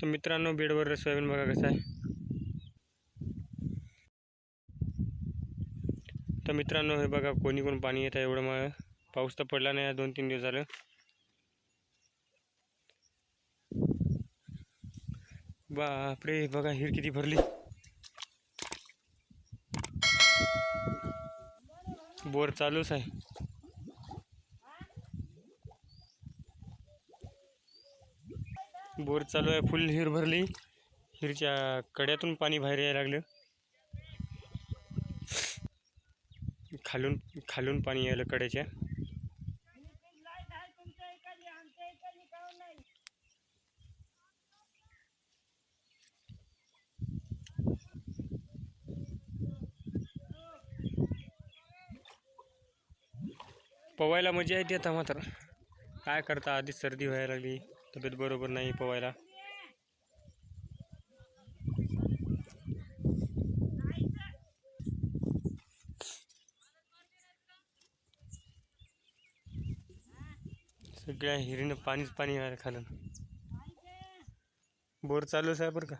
तर मित्रांनो बेडवर सोयाबीन बघा कसं आहे. तर मित्रांनो हे बघा कोणी कोण पाणी येत आहे एवढं मग. पाऊस तर पडला नाही दोन तीन दिवस झालं. बापरे बघा हिर किती भरली. बोर चालूच आहे. बोर चालू आहे फुल हिर भरली. हिरच्या कड्यातून पाणी बाहेर यायला लागलं. खालून खालून पाणी यायला कड्याच्या. पवायला मजा येते आता मात्र. काय करता? आधीच सर्दी व्हायला लागली. तब्येत बरोबर नाही पोवायला. सगळ्या हिरीनं पाणीच पाणी आहे खालून बोर चालू आहे बरं का?